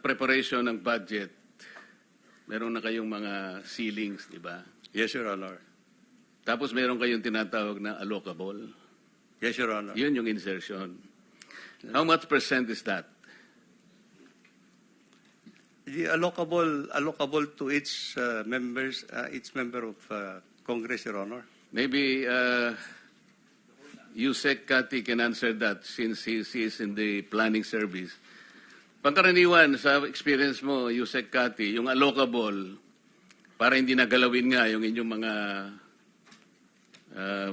preparation ng budget, meron na kayong mga ceilings, di ba? Yes, Your Honor. Tapos meron kayong tinatawag na allocable. Yes, Your Honor. Yun yung insertion. How much percent is that? The allocable, allocable to each uh, members, uh, each member of uh, Congress, Your Honor. Maybe uh, Yusek Kati can answer that since he, he is in the planning service. Pangkaraniwan, sa experience mo, Yusek Kati, yung allocable, para hindi nagalawin nga yung inyong mga uh,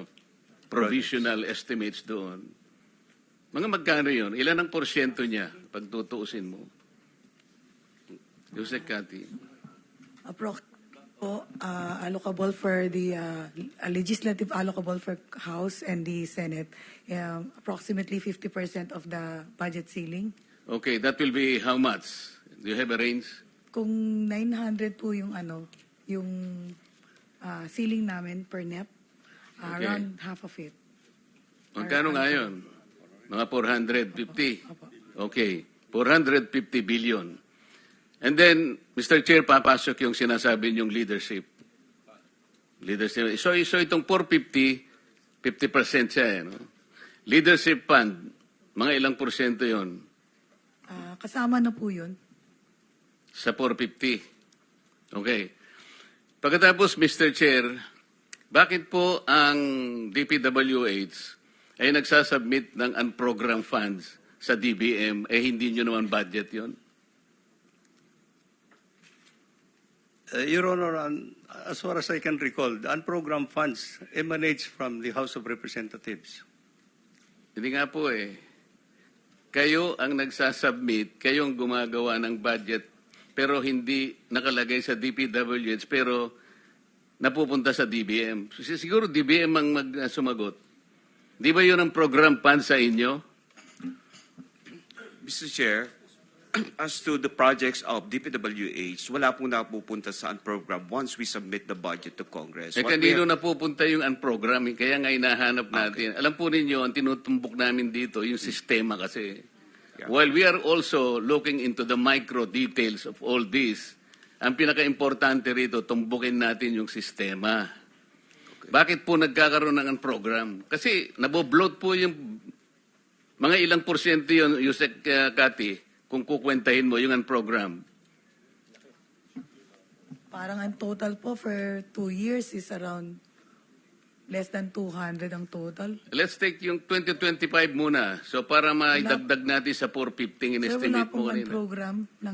provisional estimates doon. Mga magkano yun? Ilan ang porsyento niya pag tutuusin mo? Yusek Kati. Approx po, uh, allocable for the uh, legislative allocable for House and the Senate, um, approximately 50% of the budget ceiling. Okay, that will be how much? Do you have a range? Kung 900 po yung ano, yung uh, ceiling namin per NEP, uh, Okay. around half of it. Magkano nga yun? Mga 450. Opo. Okay, 450 billion. And then, Mr. Chair, papasok yung sinasabi niyong leadership. Leadership. So, so itong 450, 50% siya eh. No? Leadership fund, mga ilang porsyento yon Uh, kasama na po yun. sa 450. Okay. Pagkatapos, Mr. Chair, bakit po ang DPWH ay nagsasubmit ng unprogrammed funds sa DBM, eh hindi nyo naman budget yon? Uh, Your Honor, as far as I can recall, the unprogrammed funds emanates from the House of Representatives. Hindi nga po eh. Kayo ang nagsasubmit, kayo ang gumagawa ng budget, pero hindi nakalagay sa DPWH, pero napupunta sa DBM. Si- Siguro DBM ang mag, uh, sumagot. Di ba yun ang program fund sa inyo? Mr. Chair, as to the projects of DPWH, wala pong napupunta sa program once we submit the budget to Congress. Eh kanino have- napupunta yung unprogram? Kaya nga hinahanap natin. Alam po ninyo, ang tinutumbok namin dito, yung sistema kasi. Yeah. While we are also looking into the micro details of all this, ang pinaka-importante rito, tumbukin natin yung sistema. Bakit po nagkakaroon ng program? Kasi nabobloat po yung mga ilang porsyento yun, Yusek uh, Kati, kung kukwentahin mo yung program. Parang ang total po for two years is around less than 200 ang total. Let's take yung 2025 muna. So para maidagdag natin sa 415 Sir, wala in-estimate mo pong kanina. program ng